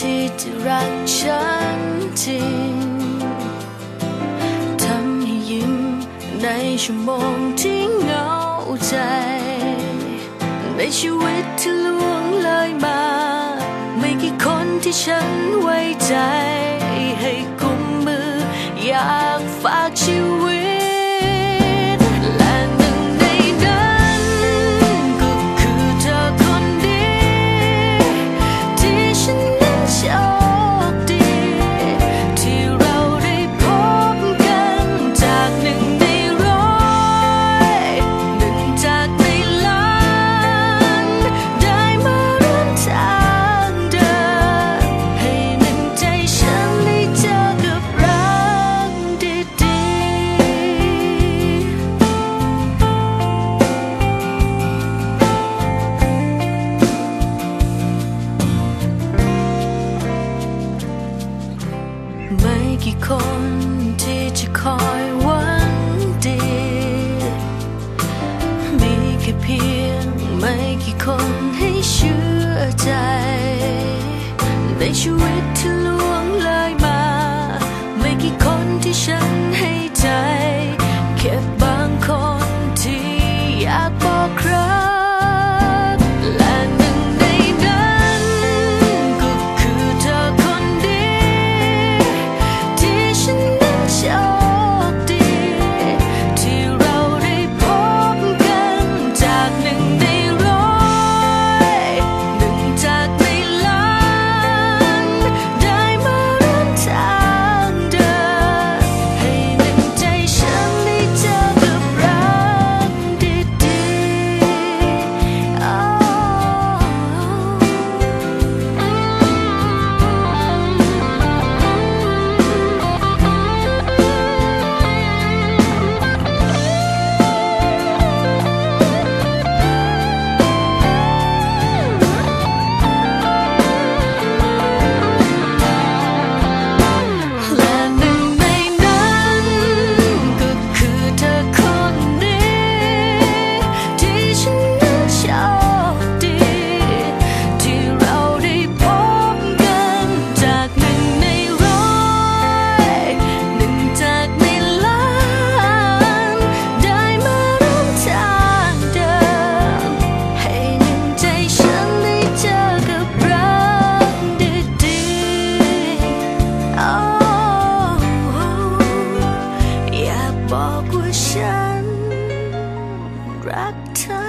ที่จะรักฉันจริงทำให้ยิ้มในชั่วโมงที่เหงาใจ ในชีวิตที่ล่วงเลยมา ไม่กี่คนที่ฉันไว้ใจให้กู คนที่จะคอยหวันดี มีแค่เพียงไม่กี่คนให้เชื่อใจ ในชีวิตที่ บอกว่าฉันรักเธอ